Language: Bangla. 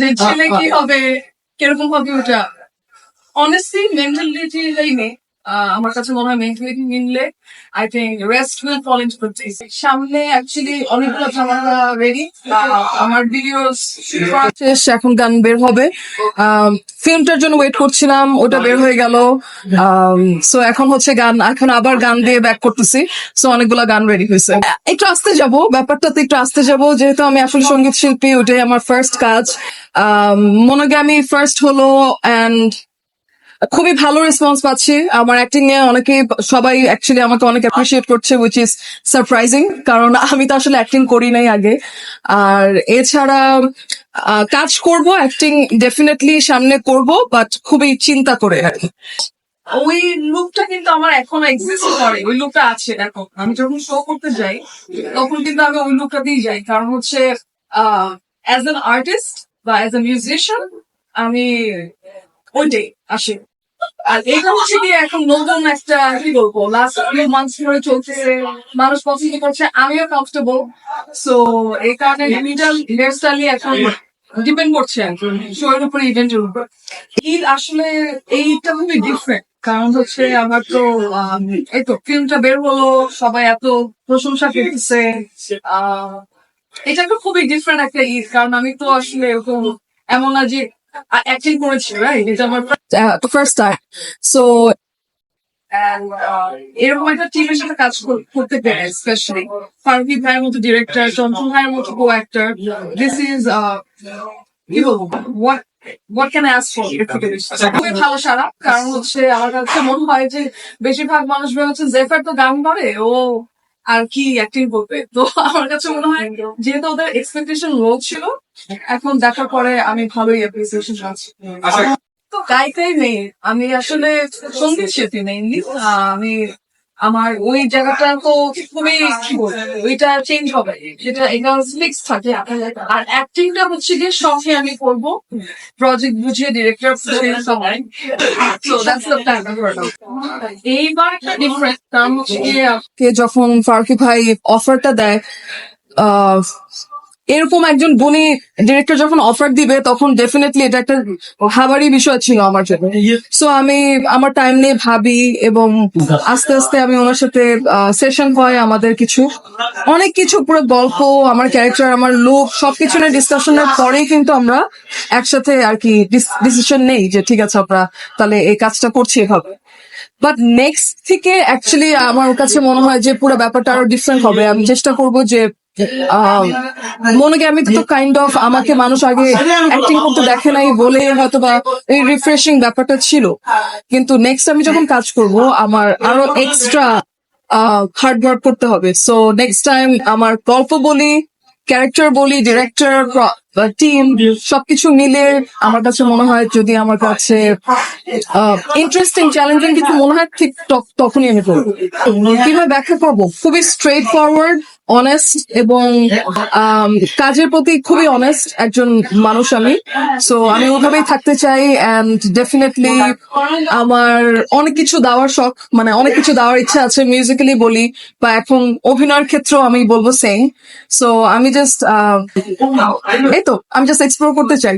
যে ছেলে কি হবে? কীরকম হবে ওটা? অনেস্টলি মেন্টালিটি লাইনে আমার কাছে মনে হয় মেন্টালিটি মিললে I think rest will fall place সামনে অ্যাকচুয়ালি অনেকগুলো রেডি আমার ভিডিও শেষ, এখন গান বের হবে। ফিল্মটার জন্য ওয়েট করছিলাম, ওটা বের হয়ে গেল। সো এখন হচ্ছে গান, এখন আবার গান দিয়ে ব্যাক করতেছি। সো অনেকগুলো গান রেডি হয়েছে। একটু আসতে যাব, ব্যাপারটাতে একটু আসতে যাব, যেহেতু আমি আসলে সংগীত শিল্পী, ওটাই আমার ফার্স্ট কাজ। মনোগামী ফার্স্ট হলো অ্যান্ড খুবই ভালো রেসপন্স পাচ্ছি। আমার অ্যাক্টিং এ অনেকে সবাই অ্যাকচুয়ালি আমাকে অনেক অ্যাপ্রিসিয়েট করছে উইচ ইজ সারপ্রাইজিং কারণ আমি তো আসলে অ্যাক্টিং করি নাই আগে। আর এছাড়া কাজ করব অ্যাক্টিং ডেফিনেটলি সামনে করব বাট খুবই চিন্তা করে আর কি। ওই লুকটা কিন্তু আমার এখনও এক্সিস্ট করে, ওই লুকটা আছে এখন আমি যখন শো করতে যাই, তখন কিন্তু আমি ওই লুকটা দিয়ে যাই। কারণ হচ্ছে অ্যাজ অ্যান আর্টিস্ট বা অ্যাজ এ মিউজিশিয়ান আমি ওইটাই, আসে। আর এটা হচ্ছে কি এখন নতুন একটা, কি বলব লাস্ট ফিউ মান্থস ধরে চলতেছে, মানুষ পছন্দ করছে, আমিও কমফোর্টেবল সো এই কারণে ডিজিটাল হেয়ারস্টাইলই এখন ডিপেন্ড করছে শোয়ের উপরে ইভেন্টের উপর। ঈদ আসলে এইটা খুবই ডিফারেন্ট কারণ হচ্ছে আমার তো এই তো ফিল্মটা বের হলো, সবাই এত প্রশংসা করতেছে। এটা তো খুবই ডিফারেন্ট একটা ঈদ, কারণ আমি তো আসলে এরকম এমন না যে অ্যাক্টিং করেছি রাইট এটা আমার ফার্স্ট টাইম সো এরকম একটা টিমের সাথে কাজ কর- করতে পেরে স্পেশালি ফারুকি ভাইয়ের মতো ডিরেক্টর চঞ্চল ভাইয়ের মতো কো অ্যাক্টর দিস ইজ কি বলব হোয়াট হোয়াট ক্যান ফর খুবই ভালো সারা কারণ হচ্ছে আমার কাছে মনে হয় যে বেশিরভাগ মানুষ হচ্ছে জেফার তো গান করে ও আর কি অ্যাক্টিং করবে? তো আমার কাছে মনে হয় যেহেতু ওদের এক্সপেকটেশন লো ছিল এখন দেখার পরে আমি ভালোই অ্যাপ্রিসিয়েশন পাচ্ছি। তো গাইতেই নেই আমি আসলে সংগীত শিল্পী মেইনলি আমি আমার ওই জায়গাটা তো খুবই ওইটা চেঞ্জ হবে। যেটা এটা ফিক্স থাকে আর অ্যাক্টিংটা হচ্ছে গিয়ে শখে আমি করব। প্রজেক্ট বুঝিয়ে ডিরেক্টর plan. এইবার ডিফারেন্ট কারণ হচ্ছে গিয়ে যখন ফারুকি ভাই অফারটা দেয় এরকম একজন গুণী ডিরেক্টর যখন অফার দিবে তখন ডেফিনেটলি এটা একটা ভাবারই বিষয় ছিল আমার জন্য। সো আমি আমার টাইম নিয়ে ভাবি এবং আস্তে আস্তে আমি ওনার সাথে সেশন হয় আমাদের কিছু। অনেক কিছু পুরো গল্প আমার ক্যারেক্টার আমার লুক সবকিছু নিয়ে ডিসকাশনের পরেই কিন্তু আমরা একসাথে আর কি ডিসিশন নেই যে ঠিক আছে আমরা তাহলে এই কাজটা করছি এভাবে। বাট নেক্সট থেকে অ্যাকচুয়ালি আমার কাছে মনে হয় যে পুরো ব্যাপারটা আরও ডিফারেন্ট হবে। আমি চেষ্টা করব যে মনে কি আমি তো কাইন্ড অফ আমাকে মানুষ আগে অ্যাক্টিং করতে দেখে নাই বলে হয়তো বা এই রিফ্রেশিং ব্যাপারটা ছিল। কিন্তু নেক্সট আমি যখন কাজ করব, আমার আরও এক্সট্রা হার্ড ওয়ার্ক করতে হবে। সো নেক্সট টাইম আমার গল্প বলি ক্যারেক্টার বলি ডিরেক্টর টিম সবকিছু মিলে আমার কাছে মনে হয় যদি আমার কাছে ইন্টারেস্টিং চ্যালেঞ্জিং কিছু মনে হয়, ঠিক তখ- তখনই আমি করব। কীভাবে ব্যাখ্যা করব? খুবই স্ট্রেট ফরওয়ার্ড অনেস্ট এবং আম, কাজের প্রতি খুবই অনেস্ট একজন মানুষ আমি। সো আমি ওভাবেই থাকতে চাই অ্যান্ড ডেফিনেটলি আমার অনেক কিছু দেওয়ার শখ মানে অনেক কিছু দেওয়ার ইচ্ছা আছে মিউজিক্যালি বলি বা এখন অভিনয়ের ক্ষেত্রেও আমি বলব সেম সো আমি জাস্ট এই তো আমি জাস্ট এক্সপ্লোর করতে চাই।